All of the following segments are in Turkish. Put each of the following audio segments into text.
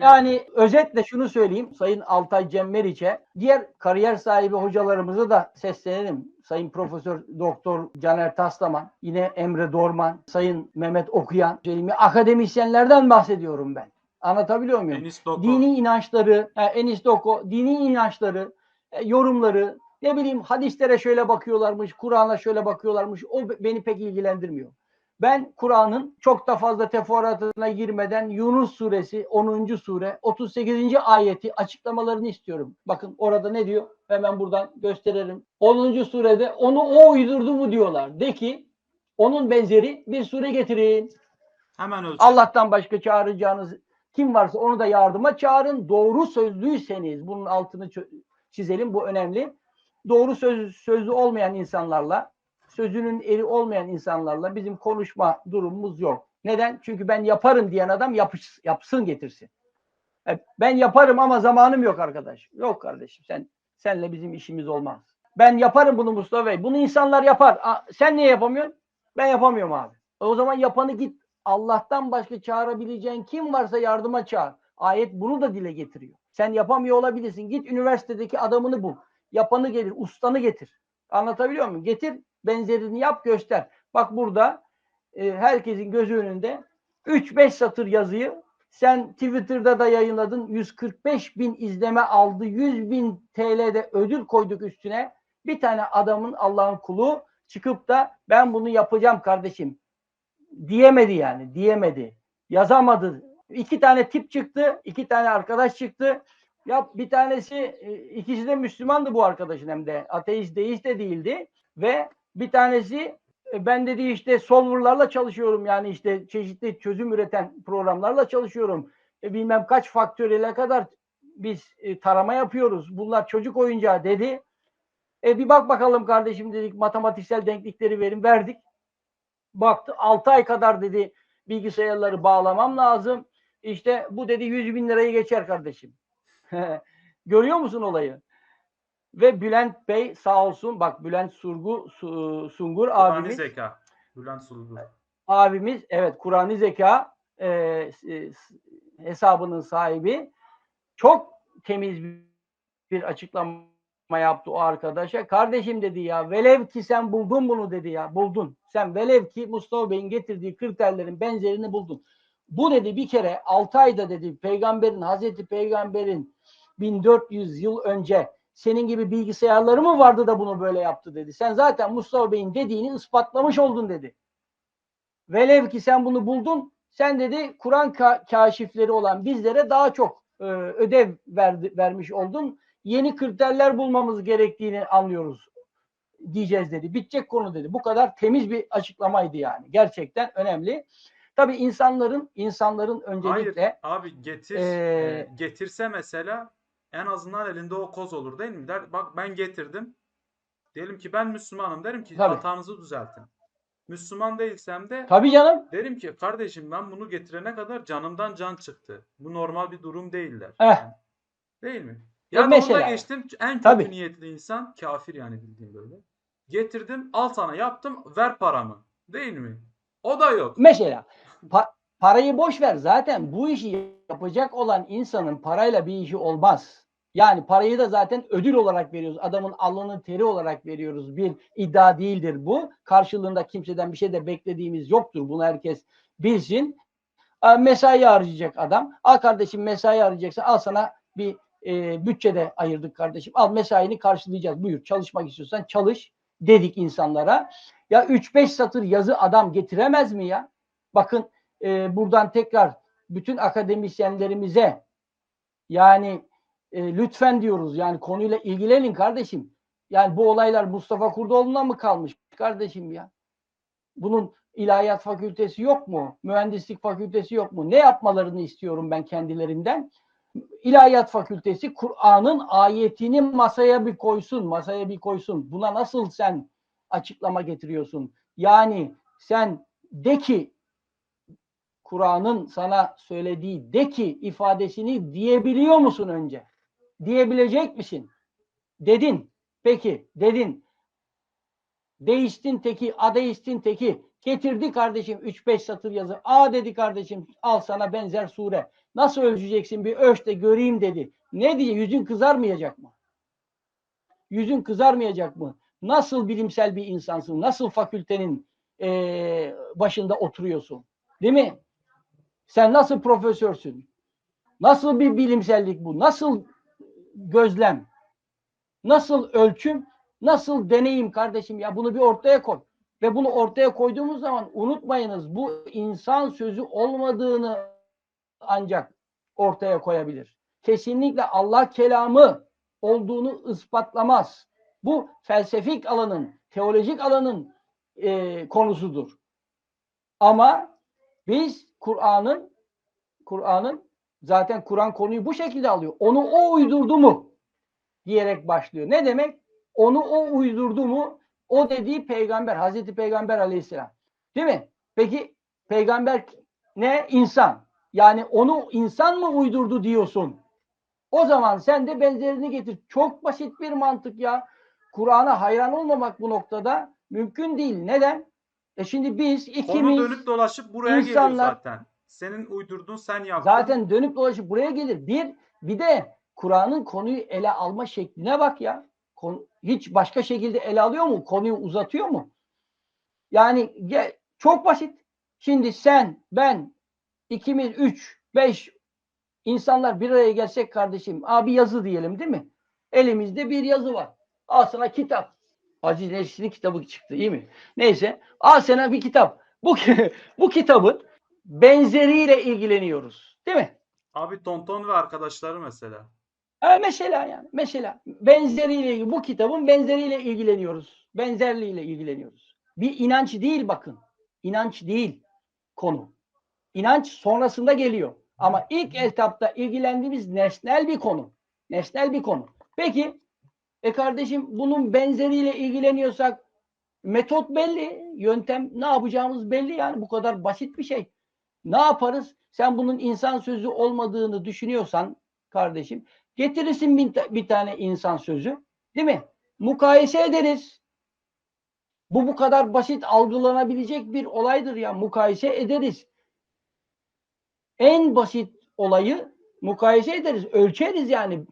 Yani özetle şunu söyleyeyim Sayın Altay Cem Meriç'e, diğer kariyer sahibi hocalarımıza da seslenelim. Sayın Profesör Doktor Caner Taslaman, yine Emre Dorman, Sayın Mehmet Okuyan, söyleyeyim, akademisyenlerden bahsediyorum ben. Anlatabiliyor muyum? Enis Doko. Dini inançları, e, Enis Doko, dini inançları, e, yorumları, ne bileyim hadislere şöyle bakıyorlarmış, Kur'an'a şöyle bakıyorlarmış. O be- beni pek ilgilendirmiyor. Ben Kur'an'ın çok da fazla teferruatına girmeden Yunus suresi 10. sure 38. ayeti açıklamalarını istiyorum. Bakın orada ne diyor? Hemen buradan gösterelim. 10. surede onu o uydurdu mu diyorlar. De ki onun benzeri bir sure getirin. Hemen ölçün. Allah'tan başka çağıracağınız kim varsa onu da yardıma çağırın. Doğru sözlüyseniz bunun altını çizelim bu önemli. Doğru söz, sözlü olmayan insanlarla sözünün eri olmayan insanlarla bizim konuşma durumumuz yok. Neden? Çünkü ben yaparım diyen adam yapış, yapsın getirsin. E, Ben yaparım ama zamanım yok arkadaş. Yok kardeşim sen senle bizim işimiz olmaz. Ben yaparım bunu Mustafa Bey. Bunu insanlar yapar. Aa, sen niye yapamıyorsun? Ben yapamıyorum abi. E, O zaman yapanı git Allah'tan başka çağırabileceğin kim varsa yardıma çağır. Ayet bunu da dile getiriyor. Sen yapamıyor olabilirsin. Git üniversitedeki adamını bul. Yapanı gelir, ustanı getir. Anlatabiliyor muyum? Getir, benzerini yap, göster. Bak burada e, herkesin gözü önünde 3-5 satır yazıyı sen Twitter'da da yayınladın. 145 bin izleme aldı. 100 bin TL'de ödül koyduk üstüne. Bir tane adamın Allah'ın kulu çıkıp da ben bunu yapacağım kardeşim diyemedi yani. Diyemedi. Yazamadı. İki tane tip çıktı. iki tane arkadaş çıktı. Ya bir tanesi e, ikisi de Müslümandı bu arkadaşın hem de. Ateist, deist de değildi. Ve bir tanesi e, ben dedi işte solverlarla çalışıyorum yani işte çeşitli çözüm üreten programlarla çalışıyorum. E, bilmem kaç faktöriyele kadar biz e, tarama yapıyoruz. Bunlar çocuk oyuncağı dedi. E bir bak bakalım kardeşim dedik matematiksel denklikleri verin verdik. Baktı 6 ay kadar dedi bilgisayarları bağlamam lazım. İşte bu dedi 100 bin lirayı geçer kardeşim. Görüyor musun olayı? Ve Bülent Bey sağ olsun bak Bülent Surgu Su- Sungur Kur'an-ı abimiz Zeka. Bülent Sulgu. abimiz evet Kur'an-ı Zeka e, e, hesabının sahibi çok temiz bir açıklama yaptı o arkadaşa. Kardeşim dedi ya velev ki sen buldun bunu dedi ya buldun. Sen velev ki Mustafa Bey'in getirdiği kriterlerin benzerini buldun. Bu dedi bir kere 6 ayda dedi peygamberin Hazreti Peygamber'in 1400 yıl önce senin gibi bilgisayarları mı vardı da bunu böyle yaptı dedi. Sen zaten Mustafa Bey'in dediğini ispatlamış oldun dedi. Velev ki sen bunu buldun, sen dedi Kur'an ka- kaşifleri olan bizlere daha çok e, ödev verdi, vermiş oldun. Yeni kriterler bulmamız gerektiğini anlıyoruz diyeceğiz dedi. Bitecek konu dedi. Bu kadar temiz bir açıklamaydı yani. Gerçekten önemli. Tabii insanların insanların öncelikle Hayır abi getir. Ee, e, getirse mesela en azından elinde o koz olur değil mi? Der, bak ben getirdim. Diyelim ki ben Müslümanım. Derim ki Tabii. hatanızı düzeltin. Müslüman değilsem de tabii canım derim ki kardeşim ben bunu getirene kadar canımdan can çıktı. Bu normal bir durum değil der. Eh. Yani. Değil mi? Ya da mesela. onu da geçtim. En kötü Tabii. niyetli insan kafir yani bildiğim böyle. Getirdim al sana yaptım ver paramı. Değil mi? O da yok. Mesela pa- parayı boş ver zaten bu işi yapacak olan insanın parayla bir işi olmaz. Yani parayı da zaten ödül olarak veriyoruz. Adamın alnının teri olarak veriyoruz. Bir iddia değildir bu. Karşılığında kimseden bir şey de beklediğimiz yoktur. Bunu herkes bilsin. Aa, Mesai harcayacak adam. Al kardeşim mesai harcayacaksın. Al sana bir e, bütçede ayırdık kardeşim. Al mesaini karşılayacağız. Buyur çalışmak istiyorsan çalış dedik insanlara. Ya 3-5 satır yazı adam getiremez mi ya? Bakın e, buradan tekrar bütün akademisyenlerimize yani e, lütfen diyoruz yani konuyla ilgilenin kardeşim. Yani bu olaylar Mustafa Kurdoğlu'na mı kalmış kardeşim ya? Bunun ilahiyat fakültesi yok mu? Mühendislik fakültesi yok mu? Ne yapmalarını istiyorum ben kendilerinden? İlahiyat fakültesi Kur'an'ın ayetini masaya bir koysun, masaya bir koysun. Buna nasıl sen açıklama getiriyorsun? Yani sen de ki Kur'an'ın sana söylediği de ki ifadesini diyebiliyor musun önce? Diyebilecek misin? Dedin. Peki dedin. Deistin teki, adeistin teki. Getirdi kardeşim 3-5 satır yazı. A dedi kardeşim al sana benzer sure. Nasıl ölçeceksin bir ölç de göreyim dedi. Ne diye yüzün kızarmayacak mı? Yüzün kızarmayacak mı? Nasıl bilimsel bir insansın? Nasıl fakültenin eee, başında oturuyorsun? Değil mi? Sen nasıl profesörsün? Nasıl bir bilimsellik bu? Nasıl gözlem? Nasıl ölçüm? Nasıl deneyim kardeşim ya? Bunu bir ortaya koy. Ve bunu ortaya koyduğumuz zaman unutmayınız bu insan sözü olmadığını ancak ortaya koyabilir. Kesinlikle Allah kelamı olduğunu ispatlamaz. Bu felsefik alanın, teolojik alanın e, konusudur. Ama biz Kur'an'ın Kur'an'ın zaten Kur'an konuyu bu şekilde alıyor. Onu o uydurdu mu diyerek başlıyor. Ne demek? Onu o uydurdu mu? O dediği peygamber, Hazreti Peygamber aleyhisselam. Değil mi? Peki peygamber ne? İnsan. Yani onu insan mı uydurdu diyorsun? O zaman sen de benzerini getir. Çok basit bir mantık ya. Kur'an'a hayran olmamak bu noktada mümkün değil. Neden? E şimdi biz Konu ikimiz dönüp dolaşıp buraya geliyor insanlar- zaten. Senin uydurduğun sen yaptın. zaten dönüp dolaşıp buraya gelir. Bir bir de Kur'an'ın konuyu ele alma şekline bak ya. Kon- hiç başka şekilde ele alıyor mu? Konuyu uzatıyor mu? Yani ge- çok basit. Şimdi sen, ben, ikimiz, üç, beş insanlar bir araya gelsek kardeşim. Abi yazı diyelim değil mi? Elimizde bir yazı var. Sana kitap. Aziz Nesin'in kitabı çıktı iyi mi? Neyse. Al sana bir kitap. Bu, bu kitabın benzeriyle ilgileniyoruz. Değil mi? Abi Tonton ve arkadaşları mesela. Ha, mesela yani. Mesela benzeriyle bu kitabın benzeriyle ilgileniyoruz. Benzerliğiyle ilgileniyoruz. Bir inanç değil bakın. İnanç değil konu. İnanç sonrasında geliyor. Ama ilk etapta ilgilendiğimiz nesnel bir konu. Nesnel bir konu. Peki e kardeşim bunun benzeriyle ilgileniyorsak metot belli, yöntem ne yapacağımız belli yani bu kadar basit bir şey. Ne yaparız? Sen bunun insan sözü olmadığını düşünüyorsan kardeşim getirirsin bir, ta- bir tane insan sözü değil mi? Mukayese ederiz. Bu bu kadar basit algılanabilecek bir olaydır ya. Mukayese ederiz. En basit olayı mukayese ederiz. Ölçeriz yani.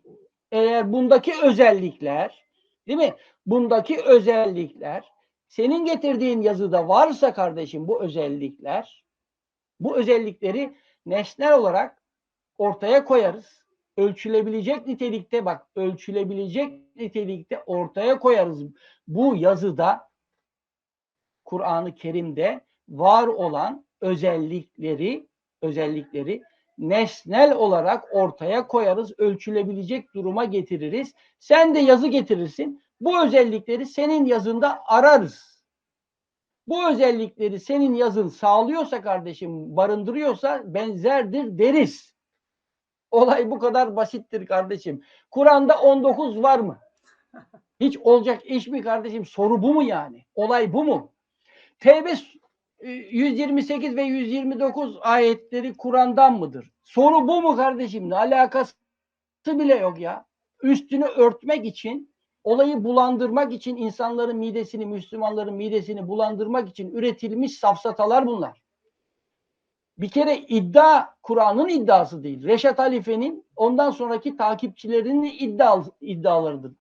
Eğer bundaki özellikler değil mi? Bundaki özellikler senin getirdiğin yazıda varsa kardeşim bu özellikler bu özellikleri nesnel olarak ortaya koyarız. Ölçülebilecek nitelikte bak ölçülebilecek nitelikte ortaya koyarız. Bu yazıda Kur'an-ı Kerim'de var olan özellikleri özellikleri nesnel olarak ortaya koyarız. Ölçülebilecek duruma getiririz. Sen de yazı getirirsin. Bu özellikleri senin yazında ararız. Bu özellikleri senin yazın sağlıyorsa kardeşim, barındırıyorsa benzerdir deriz. Olay bu kadar basittir kardeşim. Kur'an'da 19 var mı? Hiç olacak iş mi kardeşim? Soru bu mu yani? Olay bu mu? Tevbe 128 ve 129 ayetleri Kur'an'dan mıdır? Soru bu mu kardeşim? Ne alakası bile yok ya. Üstünü örtmek için, olayı bulandırmak için insanların midesini, Müslümanların midesini bulandırmak için üretilmiş safsatalar bunlar. Bir kere iddia Kur'an'ın iddiası değil. Reşat Halife'nin ondan sonraki takipçilerinin iddia, iddialarıdır.